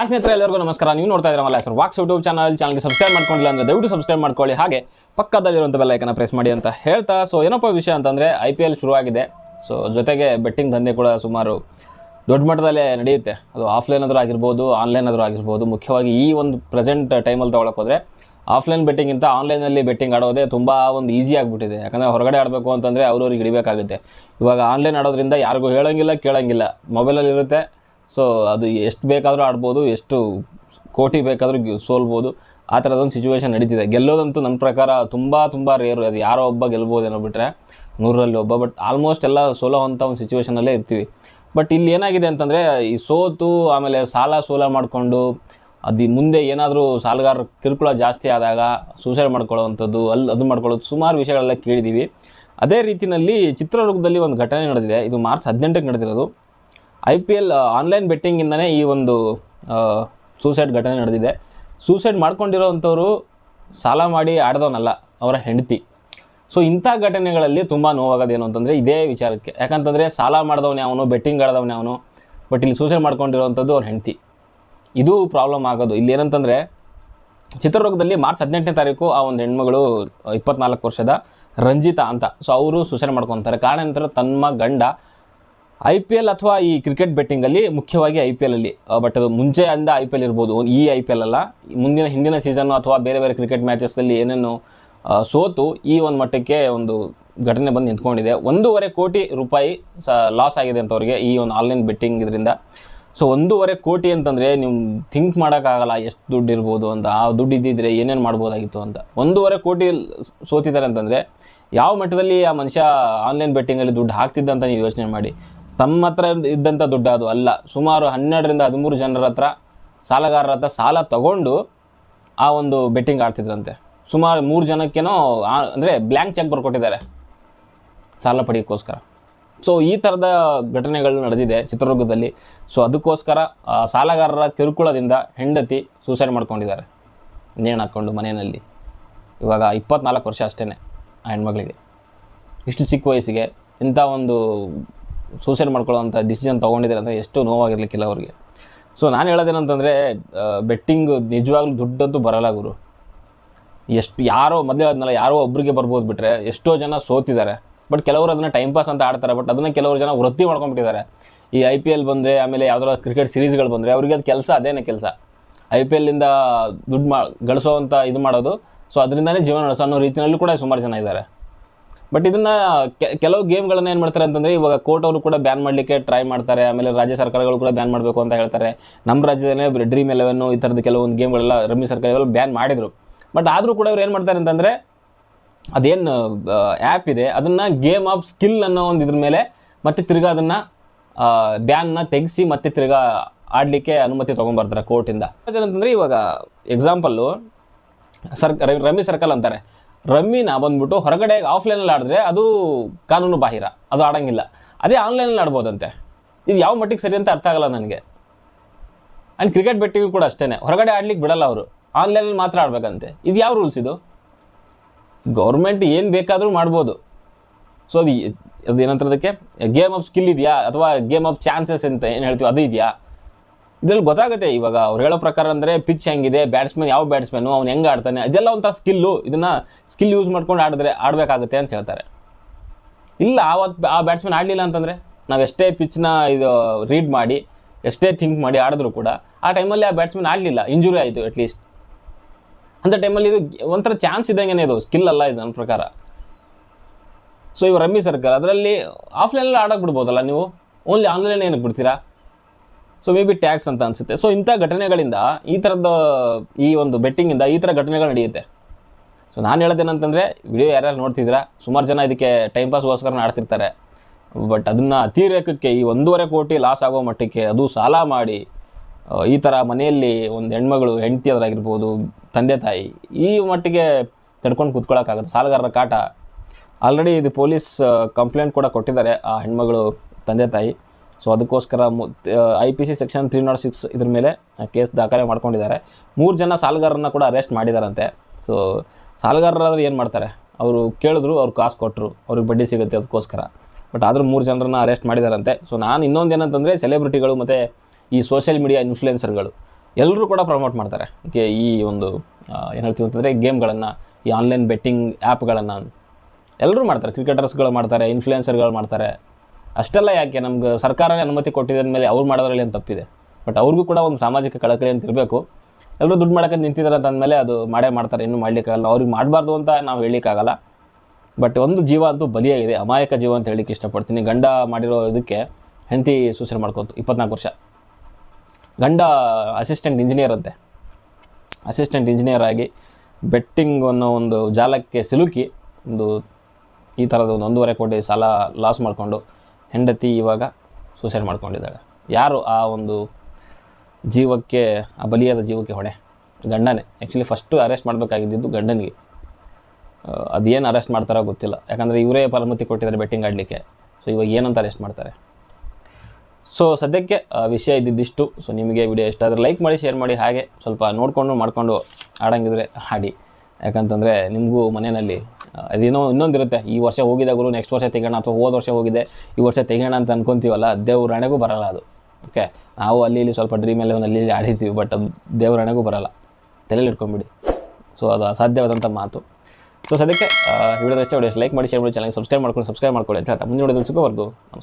ಆ ಸ್ನೇಹಿತರೆ, ಎಲ್ಲರಿಗೂ ನಮಸ್ಕಾರ. ನೀವು ನೋಡ್ತಾ ಇದ್ದೀರಲ್ಲ ಸರ್ ವಾಕ್ಸ್ ಯೂಟ್ಯೂಬ್ ಚಾನಲ್. ಚಾನಲ್ಗೆ ಸಬ್ಸ್ಕ್ರೈಬ್ ಮಾಡ್ಕೊಂಡಿಲ್ಲ ಅಂದರೆ ದಯವಿಟ್ಟು ಸಬ್ಸ್ಕ್ರೈಬ್ ಮಾಡ್ಕೊಳ್ಳಿ. ಹಾಗೆ ಪಕ್ಕದಲ್ಲಿರುವಂಥ ಬೆಲ್ಲೈಕನ್ನ ಪ್ರೆಸ್ ಮಾಡಿ ಅಂತ ಹೇಳ್ತಾ. ಸೊ ಏನಪ್ಪ ವಿಷಯ ಅಂತಂದರೆ ಐ ಪಿ ಎಲ್ ಶುರುವಾಗಿದೆ. ಸೊ ಜೊತೆಗೆ ಬೆಟ್ಟಿಂಗ್ ದಂಧೆ ಕೂಡ ಸುಮಾರು ದೊಡ್ಡ ಮಟ್ಟದಲ್ಲೇ ನಡೆಯುತ್ತೆ. ಅದು ಆಫ್ಲೈನ್ ಆದರೂ ಆಗಿರ್ಬೋದು ಆನ್ಲೈನ್ ಆದರೂ ಆಗಿರ್ಬೋದು. ಮುಖ್ಯವಾಗಿ ಈ ಒಂದು ಪ್ರೆಸೆಂಟ್ ಟೈಮಲ್ಲಿ ತೊಗೊಳಕ್ಕೆ ಹೋದರೆ ಆಫ್ಲೈನ್ ಬೆಟ್ಟಿಂಗಿಂತ ಆನ್ಲೈನಲ್ಲಿ ಬೆಟ್ಟಿಂಗ್ ಆಡೋದೇ ತುಂಬ ಒಂದು ಈಸಿ ಆಗಿಬಿಟ್ಟಿದೆ. ಯಾಕಂದರೆ ಹೊರಗಡೆ ಆಡಬೇಕು ಅಂತಂದರೆ ಅವ್ರವ್ರಿಗೆ ಹಿಡಿಬೇಕಾಗುತ್ತೆ. ಇವಾಗ ಆನ್ಲೈನ್ ಆಡೋದ್ರಿಂದ ಯಾರಿಗೂ ಹೇಳೋಂಗಿಲ್ಲ, ಕೇಳೋಂಗಿಲ್ಲ. ಮೊಬೈಲಲ್ಲಿ ಇರುತ್ತೆ. ಸೊ ಅದು ಎಷ್ಟು ಬೇಕಾದರೂ ಆಡ್ಬೋದು, ಎಷ್ಟು ಕೋಟಿ ಬೇಕಾದರೂ ಸೋಲ್ಬೋದು. ಆ ಥರದೊಂದು ಸಿಚುವೇಶನ್ ನಡೀತಿದೆ. ಗೆಲ್ಲೋದಂತೂ ನನ್ನ ಪ್ರಕಾರ ತುಂಬ ತುಂಬ ರೇರು ಅದು ಯಾರೋ ಒಬ್ಬ ಗೆಲ್ಬೋದೇನೋ ಬಿಟ್ಟರೆ ನೂರರಲ್ಲಿ ಒಬ್ಬ ಬಟ್ ಆಲ್ಮೋಸ್ಟ್ ಎಲ್ಲ ಸೋಲೋ ಅಂಥ ಒಂದು ಸಿಚುವೇಶನಲ್ಲೇ ಇರ್ತೀವಿ. ಬಟ್ ಇಲ್ಲಿ ಏನಾಗಿದೆ ಅಂತಂದರೆ, ಈ ಸೋತು ಆಮೇಲೆ ಸಾಲ ಸೋಲ ಮಾಡಿಕೊಂಡು, ಅದು ಮುಂದೆ ಏನಾದರೂ ಸಾಲಗಾರ ಕಿರುಕುಳ ಜಾಸ್ತಿ ಆದಾಗ ಸೂಸೈಡ್ ಮಾಡ್ಕೊಳ್ಳೋವಂಥದ್ದು ಅಲ್ಲಿ ಅದು ಮಾಡ್ಕೊಳ್ಳೋದು ಸುಮಾರು ವಿಷಯಗಳೆಲ್ಲ ಕೇಳಿದ್ದೀವಿ ಅದೇ ರೀತಿಯಲ್ಲಿ ಚಿತ್ರದುರ್ಗದಲ್ಲಿ ಒಂದು ಘಟನೆ ನಡೆದಿದೆ. ಇದು ಮಾರ್ಚ್ ಹದಿನೆಂಟಕ್ಕೆ ನಡೆದಿರೋದು. ಐ ಪಿ ಎಲ್ ಆನ್ಲೈನ್ ಬೆಟ್ಟಿಂಗಿಂದನೇ ಈ ಒಂದು ಸೂಸೈಡ್ ಘಟನೆ ನಡೆದಿದೆ. ಸೂಸೈಡ್ ಮಾಡ್ಕೊಂಡಿರೋವಂಥವ್ರು ಸಾಲ ಮಾಡಿ ಆಡ್ದವನಲ್ಲ, ಅವರ ಹೆಂಡತಿ. ಸೊ ಇಂಥ ಘಟನೆಗಳಲ್ಲಿ ತುಂಬ ನೋವಾಗೋದೇನು ಅಂತಂದರೆ ಇದೇ ವಿಚಾರಕ್ಕೆ. ಯಾಕಂತಂದರೆ ಸಾಲ ಮಾಡಿದವನೇ ಯಾವನು ಬೆಟ್ಟಿಂಗ್ ಆಡ್ದವನು ಅವನು ಬಟ್ ಇಲ್ಲಿ ಸೂಸೈಡ್ ಮಾಡ್ಕೊಂಡಿರೋವಂಥದ್ದು ಅವ್ರ ಹೆಂಡತಿ. ಇದು ಪ್ರಾಬ್ಲಮ್ ಆಗೋದು. ಇಲ್ಲಿ ಏನಂತಂದರೆ, ಚಿತ್ರದುರ್ಗದಲ್ಲಿ ಮಾರ್ಚ್ ಹದಿನೆಂಟನೇ ತಾರೀಕು ಆ ಒಂದು ಹೆಣ್ಮಗಳು, ಇಪ್ಪತ್ನಾಲ್ಕು ವರ್ಷದ ರಂಜಿತಾ ಅಂತ. ಸೊ ಅವರು ಸೂಸೈಡ್ ಮಾಡ್ಕೊತಾರೆ. ಕಾರಣ ಏನಂತಾರೆ ತಮ್ಮ ಗಂಡ ಐ ಪಿ ಎಲ್ ಅಥವಾ ಈ ಕ್ರಿಕೆಟ್ ಬೆಟ್ಟಿಂಗಲ್ಲಿ ಮುಖ್ಯವಾಗಿ ಐ ಪಿ ಎಲಲ್ಲಿ ಬಟ್ ಅದು ಮುಂಚೆ ಅಂದ ಐ ಪಿ ಎಲ್ ಇರ್ಬೋದು. ಈ ಐ ಪಿ ಎಲ್ ಅಲ್ಲ. ಮುಂದಿನ, ಹಿಂದಿನ ಸೀಸನ್ನು ಅಥವಾ ಬೇರೆ ಬೇರೆ ಕ್ರಿಕೆಟ್ ಮ್ಯಾಚಸ್ನಲ್ಲಿ ಏನೇನು ಸೋತು ಈ ಒಂದು ಮಟ್ಟಕ್ಕೆ ಒಂದು ಘಟನೆ ಬಂದು ನಿಂತ್ಕೊಂಡಿದೆ. ಒಂದೂವರೆ ಕೋಟಿ ರೂಪಾಯಿ ಸ ಲಾಸ್ ಆಗಿದೆ ಅಂತ ಅವ್ರಿಗೆ ಈ ಒಂದು ಆನ್ಲೈನ್ ಬೆಟ್ಟಿಂಗ್ ಇದರಿಂದ. ಸೊ ಒಂದೂವರೆ ಕೋಟಿ ಅಂತಂದರೆ ನೀವು ಥಿಂಕ್ ಮಾಡೋಕ್ಕಾಗಲ್ಲ ಎಷ್ಟು ದುಡ್ಡು ಇರ್ಬೋದು ಅಂತ, ಆ ದುಡ್ಡು ಇದ್ದಿದ್ರೆ ಏನೇನು ಮಾಡ್ಬೋದಾಗಿತ್ತು ಅಂತ. ಒಂದೂವರೆ ಕೋಟಿ ಸೋತಿದ್ದಾರೆ ಅಂತಂದರೆ ಯಾವ ಮಟ್ಟದಲ್ಲಿ ಆ ಮನುಷ್ಯ ಆನ್ಲೈನ್ ಬೆಟ್ಟಿಂಗಲ್ಲಿ ದುಡ್ಡು ಹಾಕ್ತಿದ್ದ ಅಂತ ನೀವು ಯೋಚನೆ ಮಾಡಿ. ತಮ್ಮ ಹತ್ರ ಇದ್ದಂಥ ದುಡ್ಡು ಅದು ಅಲ್ಲ. ಸುಮಾರು ಹನ್ನೆರಡರಿಂದ ಹದಿಮೂರು ಜನರ ಹತ್ರ ಸಾಲಗಾರರ ಹತ್ರ ಸಾಲ ತಗೊಂಡು ಆ ಒಂದು ಬೆಟ್ಟಿಂಗ್ ಆಡ್ತಿದ್ರಂತೆ. ಸುಮಾರು ಮೂರು ಜನಕ್ಕೇನೋ ಅಂದರೆ ಬ್ಲ್ಯಾಂಕ್ ಚೆಕ್ ಬರ್ಕೊಟ್ಟಿದ್ದಾರೆ ಸಾಲ ಪಡೆಯೋಕ್ಕೋಸ್ಕರ. ಸೊ ಈ ಥರದ ಘಟನೆಗಳು ನಡೆದಿದೆ ಚಿತ್ರದುರ್ಗದಲ್ಲಿ. ಸೊ ಅದಕ್ಕೋಸ್ಕರ ಸಾಲಗಾರರ ಕಿರುಕುಳದಿಂದ ಹೆಂಡತಿ ಸೂಸೈಡ್ ಮಾಡ್ಕೊಂಡಿದ್ದಾರೆ. ನೇಣು ಹಾಕ್ಕೊಂಡು ಮನೆಯಲ್ಲಿ. ಇವಾಗ ಇಪ್ಪತ್ನಾಲ್ಕು ವರ್ಷ ಅಷ್ಟೇ ಆ ಹೆಣ್ಮಗಳಿಗೆ. ಇಷ್ಟು ಚಿಕ್ಕ ವಯಸ್ಸಿಗೆ ಇಂಥ ಒಂದು ಸೂಸೈಡ್ ಮಾಡ್ಕೊಳ್ಳೋವಂಥ ಡಿಸಿಷನ್ ತೊಗೊಂಡಿದ್ದಾರೆ ಅಂತ ಎಷ್ಟು ನೋವಾಗಿರ್ಲಿಕ್ಕಿಲ್ಲ ಅವ್ರಿಗೆ. ಸೊ ನಾನು ಹೇಳೋದೇನಂತಂದರೆ ಬೆಟ್ಟಿಂಗ್ ನಿಜವಾಗ್ಲೂ ದುಡ್ಡಂತೂ ಬರಲ್ಲ ಗುರು. ಎಷ್ಟು ಯಾರೋ ಮೊದಲೇ ಆದ್ನಲ್ಲ ಯಾರೋ ಒಬ್ಬರಿಗೆ ಬರ್ಬೋದು ಬಿಟ್ಟರೆ ಎಷ್ಟೋ ಜನ ಸೋತಿದ್ದಾರೆ. ಬಟ್ ಕೆಲವರು ಅದನ್ನು ಟೈಮ್ ಪಾಸ್ ಅಂತ ಆಡ್ತಾರೆ ಬಟ್ ಅದನ್ನು ಕೆಲವರು ಜನ ವೃತ್ತಿ ಮಾಡ್ಕೊಂಡ್ಬಿಟ್ಟಿದ್ದಾರೆ. ಈ ಐ ಪಿ ಎಲ್ ಬಂದರೆ, ಆಮೇಲೆ ಯಾವ್ದಾರ ಕ್ರಿಕೆಟ್ ಸೀರೀಸ್ಗಳು ಬಂದರೆ, ಅವ್ರಿಗೆ ಅದು ಕೆಲಸ, ಅದೇನೇ ಕೆಲಸ. ಐ ಪಿ ಎಲ್ಲಿಂದ ದುಡ್ಡು ಮಾ ಗಳಿಸೋವಂಥ ಇದು ಮಾಡೋದು. ಸೊ ಅದರಿಂದನೇ ಜೀವನ ನಡೆಸೋ ಅನ್ನೋ ರೀತಿಯಲ್ಲೂ ಕೂಡ ಸುಮಾರು ಜನ ಇದ್ದಾರೆ. ಬಟ್ ಇದನ್ನ ಕೆಲವು ಗೇಮ್ಗಳನ್ನ ಏನು ಮಾಡ್ತಾರೆ ಅಂತಂದರೆ ಇವಾಗ ಕೋರ್ಟ್ ಅವರು ಕೂಡ ಬ್ಯಾನ್ ಮಾಡಲಿಕ್ಕೆ ಟ್ರೈ ಮಾಡ್ತಾರೆ, ಆಮೇಲೆ ರಾಜ್ಯ ಸರ್ಕಾರಗಳು ಕೂಡ ಬ್ಯಾನ್ ಮಾಡಬೇಕು ಅಂತ ಹೇಳ್ತಾರೆ. ನಮ್ಮ ರಾಜ್ಯದಲ್ಲೇ ಡ್ರೀಮ್ ಎಲೆವೆನ್ ಈ ಥರದ ಕೆಲವೊಂದು ಗೇಮ್ಗಳೆಲ್ಲ ರಮ್ಮಿ ಸರ್ಕಾರ ಇವೆಲ್ಲ ಬ್ಯಾನ್ ಮಾಡಿದರು. ಬಟ್ ಆದರೂ ಕೂಡ ಇವ್ರು ಏನು ಮಾಡ್ತಾರೆ ಅಂತಂದರೆ ಅದೇನು ಆ್ಯಪ್ ಇದೆ, ಅದನ್ನು ಗೇಮ್ ಆಫ್ ಸ್ಕಿಲ್ ಅನ್ನೋ ಒಂದು ಇದ್ರ ಮೇಲೆ ಮತ್ತೆ ತಿರ್ಗಾ ಅದನ್ನು ಬ್ಯಾನ್ನ ತೆಗೆಸಿ ಮತ್ತೆ ತಿರ್ಗಾ ಆಡಲಿಕ್ಕೆ ಅನುಮತಿ ತೊಗೊಂಬರ್ತಾರೆ ಕೋರ್ಟಿಂದ ಅದೇನಂತಂದರೆ ಇವಾಗ ಎಕ್ಸಾಂಪಲ್ಲು ಸರ್ ರಮ್ಮಿ ಸರ್ಕಲ್ ಅಂತಾರೆ. ರಮ್ಮಿನ ಬಂದ್ಬಿಟ್ಟು ಹೊರಗಡೆ ಆಫ್ಲೈನಲ್ಲಿ ಆಡಿದ್ರೆ ಅದು ಕಾನೂನು ಬಾಹಿರ, ಅದು ಆಡೋಂಗಿಲ್ಲ. ಅದೇ ಆನ್ಲೈನಲ್ಲಿ ಆಡ್ಬೋದಂತೆ. ಇದು ಯಾವ ಮಟ್ಟಿಗೆ ಸರಿ ಅಂತ ಅರ್ಥ ಆಗಲ್ಲ ನನಗೆ. ಆ್ಯಂಡ್ ಕ್ರಿಕೆಟ್ ಬೆಟ್ಟಿಂಗ್ ಕೂಡ ಅಷ್ಟೇ ಹೊರಗಡೆ ಆಡ್ಲಿಕ್ಕೆ ಬಿಡಲ್ಲ ಅವರು. ಆನ್ಲೈನಲ್ಲಿ ಮಾತ್ರ ಆಡಬೇಕಂತೆ. ಇದು ಯಾವ ರೂಲ್ಸ್ ಇದು? ಗೌರ್ಮೆಂಟ್ ಏನು ಬೇಕಾದರೂ ಮಾಡ್ಬೋದು. ಸೊ ಅದು ಅದು ಏನಂತದಕ್ಕೆ ಗೇಮ್ ಆಫ್ ಸ್ಕಿಲ್ ಇದೆಯಾ? ಅಥವಾ ಗೇಮ್ ಆಫ್ ಚಾನ್ಸಸ್ ಅಂತ ಏನು ಹೇಳ್ತೀವಿ, ಅದು ಇದೆಯಾ? ಇದ್ರಲ್ಲಿ ಗೊತ್ತಾಗುತ್ತೆ ಇವಾಗ ಅವ್ರು ಹೇಳೋ ಪ್ರಕಾರ ಅಂದರೆ ಪಿಚ್ ಹೆಂಗಿದೆ ಬ್ಯಾಟ್ಸ್ಮನ್ ಯಾವ ಬ್ಯಾಟ್ಸ್ಮನ್ ಅವ್ನು ಹೆಂಗೆ ಆಡ್ತಾನೆ ಅದೆಲ್ಲ ಒಂಥರ ಸ್ಕಿಲ್ಲು ಇದನ್ನು ಸ್ಕಿಲ್ ಯೂಸ್ ಮಾಡ್ಕೊಂಡು ಆಡಿದ್ರೆ, ಆಡಬೇಕಾಗುತ್ತೆ ಅಂತ ಹೇಳ್ತಾರೆ. ಇಲ್ಲ ಆವತ್ತು ಆ ಬ್ಯಾಟ್ಸ್ಮನ್ ಆಡಲಿಲ್ಲ ಅಂತಂದರೆ ನಾವು ಎಷ್ಟೇ ಪಿಚ್ನ ಇದು ರೀಡ್ ಮಾಡಿ, ಎಷ್ಟೇ ಥಿಂಕ್ ಮಾಡಿ ಆಡಿದ್ರು ಕೂಡ ಆ ಟೈಮಲ್ಲಿ ಆ ಬ್ಯಾಟ್ಸ್ಮನ್ ಆಡಲಿಲ್ಲ ಇಂಜುರಿ ಆಯಿತು ಅಟ್ಲೀಸ್ಟ್ ಅಂಥ ಟೈಮಲ್ಲಿ ಇದು ಒಂಥರ ಚಾನ್ಸ್ ಇದ್ದಂಗೆ ಇದು ಸ್ಕಿಲ್ ಅಲ್ಲ ಇದು ನನ್ನ ಪ್ರಕಾರ. ಸೊ ಇವು ರಮ್ಮಿ ಸರ್ಕಾರ ಅದರಲ್ಲಿ ಆಫ್ಲೈನಲ್ಲಿ ಆಡೋಕೆ ಬಿಡ್ಬೋದಲ್ಲ ನೀವು? ಓನ್ಲಿ ಆನ್ಲೈನ್ ಏನಕ್ಕೆ ಬಿಡ್ತೀರಾ? ಸೊ ಮೇ ಬಿ ಟ್ಯಾಕ್ಸ್ ಅಂತ ಅನಿಸುತ್ತೆ. ಸೊ ಇಂಥ ಘಟನೆಗಳಿಂದ ಈ ಥರದ ಈ ಒಂದು ಬೆಟ್ಟಿಂಗಿಂದ ಈ ಥರ ಘಟನೆಗಳು ನಡೆಯುತ್ತೆ. ಸೊ ನಾನು ಹೇಳೋದೇನಂತಂದರೆ ವಿಡಿಯೋ ಯಾರ್ಯಾರು ನೋಡ್ತಿದ್ದೀರಾ, ಸುಮಾರು ಜನ ಇದಕ್ಕೆ ಟೈಮ್ ಪಾಸ್ಗೋಸ್ಕರ ಆಡ್ತಿರ್ತಾರೆ. ಬಟ್ ಅದನ್ನು ಅತಿರೇಕಕ್ಕೆ ಈ ಒಂದೂವರೆ ಕೋಟಿ ಲಾಸ್ ಆಗೋ ಮಟ್ಟಕ್ಕೆ ಅದು ಸಾಲ ಮಾಡಿ ಈ ಥರ ಮನೆಯಲ್ಲಿ ಒಂದು ಹೆಣ್ಮಗಳು, ಹೆಂಡತಿ ಅದರಾಗಿರ್ಬೋದು, ತಂದೆ, ತಾಯಿ, ಈ ಮಟ್ಟಿಗೆ ತಡ್ಕೊಂಡು ಕೂತ್ಕೊಳ್ಳೋಕ್ಕಾಗುತ್ತೆ ಸಾಲಗಾರರ ಕಾಟ. ಆಲ್ರೆಡಿ ಇದು ಪೊಲೀಸ್ ಕಂಪ್ಲೇಂಟ್ ಕೂಡ ಕೊಟ್ಟಿದ್ದಾರೆ ಆ ಹೆಣ್ಮಗಳು, ತಂದೆ, ತಾಯಿ. ಸೊ ಅದಕ್ಕೋಸ್ಕರ I P C section three not six ಇದ್ರ ಮೇಲೆ ಕೇಸ್ ದಾಖಲೆ ಮಾಡ್ಕೊಂಡಿದ್ದಾರೆ. ಮೂರು ಜನ ಸಾಲಗಾರರನ್ನ ಕೂಡ ಅರೆಸ್ಟ್ ಮಾಡಿದಾರಂತೆ. ಸೊ ಸಾಲಗಾರರಾದ್ರೆ ಏನು ಮಾಡ್ತಾರೆ? ಅವರು ಕೇಳಿದ್ರು, ಅವ್ರು ಕಾಸು ಕೊಟ್ಟರು ಅವ್ರಿಗೆ ಬಡ್ಡಿ ಸಿಗುತ್ತೆ ಅದಕ್ಕೋಸ್ಕರ. ಬಟ್ ಆದರೂ ಮೂರು ಜನರನ್ನ ಅರೆಸ್ಟ್ ಮಾಡಿದಾರಂತೆ. ಸೊ ನಾನು ಇನ್ನೊಂದು ಏನಂತಂದರೆ ಸೆಲೆಬ್ರಿಟಿಗಳು ಮತ್ತು ಈ ಸೋಷಿಯಲ್ ಮೀಡಿಯಾ ಇನ್ಫ್ಲುಯೆನ್ಸರ್ಗಳು ಎಲ್ಲರೂ ಕೂಡ ಪ್ರಮೋಟ್ ಮಾಡ್ತಾರೆ. ಓಕೆ ಈ ಒಂದು ಏನು ಹೇಳ್ತೀವಿ ಅಂತಂದರೆ ಗೇಮ್ಗಳನ್ನು ಈ ಆನ್ಲೈನ್ ಬೆಟ್ಟಿಂಗ್ ಆ್ಯಪ್ಗಳನ್ನು ಎಲ್ಲರೂ ಮಾಡ್ತಾರೆ ಕ್ರಿಕೆಟರ್ಸ್ಗಳು ಮಾಡ್ತಾರೆ ಇನ್ಫ್ಲುಯೆನ್ಸರ್ಗಳು ಮಾಡ್ತಾರೆ. ಅಷ್ಟೆಲ್ಲ ಯಾಕೆ? ನಮ್ಗೆ ಸರ್ಕಾರನೇ ಅನುಮತಿ ಕೊಟ್ಟಿದ್ದ ಮೇಲೆ ಅವ್ರು ಮಾಡೋದ್ರಲ್ಲಿ ಏನು ತಪ್ಪಿದೆ? ಬಟ್ ಅವ್ರಿಗೂ ಕೂಡ ಒಂದು ಸಾಮಾಜಿಕ ಕಳಕಳಿ ಅಂತ ಇರಬೇಕು. ಎಲ್ಲರೂ ದುಡ್ಡು ಮಾಡೋಕ್ಕೆ ನಿಂತಿದ್ದಾರೆ ಅಂತ ಅಂದಮೇಲೆ ಅದು ಮಾಡೇ ಮಾಡ್ತಾರೆ. ಇನ್ನೂ ಮಾಡಲಿಕ್ಕಾಗಲ್ಲ ಅವ್ರಿಗೆ ಮಾಡಬಾರ್ದು ಅಂತ ನಾವು ಹೇಳಲಿಕ್ಕಾಗಲ್ಲ ಬಟ್ ಒಂದು ಜೀವ ಅಂತೂ ಬಲಿಯಾಗಿದೆ. ಅಮಾಯಕ ಜೀವ ಅಂತ ಹೇಳಿಕ್ಕೆ ಇಷ್ಟಪಡ್ತೀನಿ. ಗಂಡ ಮಾಡಿರೋ ಇದಕ್ಕೆ ಹೆಂಡತಿ ಸೂಚನೆ ಮಾಡ್ಕೊತು ಇಪ್ಪತ್ನಾಲ್ಕು ವರ್ಷ. ಗಂಡ ಅಸಿಸ್ಟೆಂಟ್ ಇಂಜಿನಿಯರ್ ಅಂತೆ. ಅಸಿಸ್ಟೆಂಟ್ ಇಂಜಿನಿಯರ್ ಆಗಿ ಬೆಟ್ಟಿಂಗ್ ಅನ್ನೋ ಒಂದು ಜಾಲಕ್ಕೆ ಸಿಲುಕಿ ಒಂದು ಈ ಥರದ ಒಂದು ಒಂದೂವರೆ ಕೋಟಿ ಸಾಲ ಲಾಸ್ ಮಾಡಿಕೊಂಡು ಹೆಂಡತಿ ಇವಾಗ ಸೂಸೈಡ್ ಮಾಡ್ಕೊಂಡಿದ್ದಾಳೆ. ಯಾರು ಆ ಒಂದು ಜೀವಕ್ಕೆ, ಆ ಬಲಿಯಾದ ಜೀವಕ್ಕೆ ಹೊಣೆ? ಗಂಡನೇ. ಆ್ಯಕ್ಚುಲಿ ಫಸ್ಟು ಅರೆಸ್ಟ್ ಮಾಡಬೇಕಾಗಿದ್ದು ಗಂಡನಿಗೆ. ಅದೇನು ಅರೆಸ್ಟ್ ಮಾಡ್ತಾರೋ ಗೊತ್ತಿಲ್ಲ. ಯಾಕಂದರೆ ಇವರೇ ಪರಮತಿ ಕೊಟ್ಟಿದ್ದಾರೆ ಬೆಟ್ಟಿಂಗ್ ಆಡಲಿಕ್ಕೆ. ಸೊ ಇವಾಗ ಏನಂತ ಅರೆಸ್ಟ್ ಮಾಡ್ತಾರೆ? ಸೊ ಸದ್ಯಕ್ಕೆ ವಿಷಯ ಇದ್ದಿದ್ದಿಷ್ಟು. ಸೊ ನಿಮಗೆ ವಿಡಿಯೋ ಇಷ್ಟ ಆದರೆ ಲೈಕ್ ಮಾಡಿ ಶೇರ್ ಮಾಡಿ, ಹಾಗೆ ಸ್ವಲ್ಪ ನೋಡಿಕೊಂಡು, ಮಾಡಿಕೊಂಡು ಆಡಂಗಿದ್ರೆ ಆಡಿ ಯಾಕಂತಂದರೆ ನಿಮಗೂ ಮನೆಯಲ್ಲಿ ಅದೇನೋ ಇನ್ನೊಂದಿರುತ್ತೆ. ಈ ವರ್ಷ ಹೋಗಿದಾಗಲೂ ನೆಕ್ಸ್ಟ್ ವರ್ಷ ತೆಗೋಣ ಅಥವಾ ಹೋದ ವರ್ಷ ಹೋಗಿದೆ, ಈ ವರ್ಷ ತೆಗೋಣ ಅಂತ ಅನ್ಕೊಂತೀವಲ್ಲ, ದೇವ್ರ ಹಣೆಗೂ ಬರಲ್ಲ ಅದು. ಓಕೆ ನಾವು ಅಲ್ಲಿ ಇಲ್ಲಿ ಸ್ವಲ್ಪ ಡ್ರೀಮ್ ಒಂದು ಅಲ್ಲಿ ಇಲ್ಲಿ ಆಡಿತೀವಿ ಬಟ್ ಅದು ದೇವ್ರ ಹಣೆಗೂ ಬರಲ್ಲ. ತಲೆಯಲ್ಲಿ ಇಟ್ಕೊಂಬಿಡಿ ಸೊ ಅದು ಅಸಾಧ್ಯವಾದಂಥ ಮಾತು. ಸೊ ಸದ್ಯಕ್ಕೆ ವಿಡಿಯೋದಷ್ಟೇ. ವಿಡಿಯೋಸ್ ಲೈಕ್ ಮಾಡಿ ಶೇರ್ ಮಾಡಿ ಚಾನಲ್ ಸಬ್ಸ್ಕ್ರೈಬ್ ಮಾಡ್ಕೊಂಡು ಸಬ್ಸ್ಕ್ರೈಬ್ ಮಾಡ್ಕೊಳ್ಳಿ ಅಂತ ಹೇಳ್ತಾ. ಮುಂದಿನ ವಿಡಿಯೋದಲ್ಲಿ ಸಿಗೋವರೆಗೂ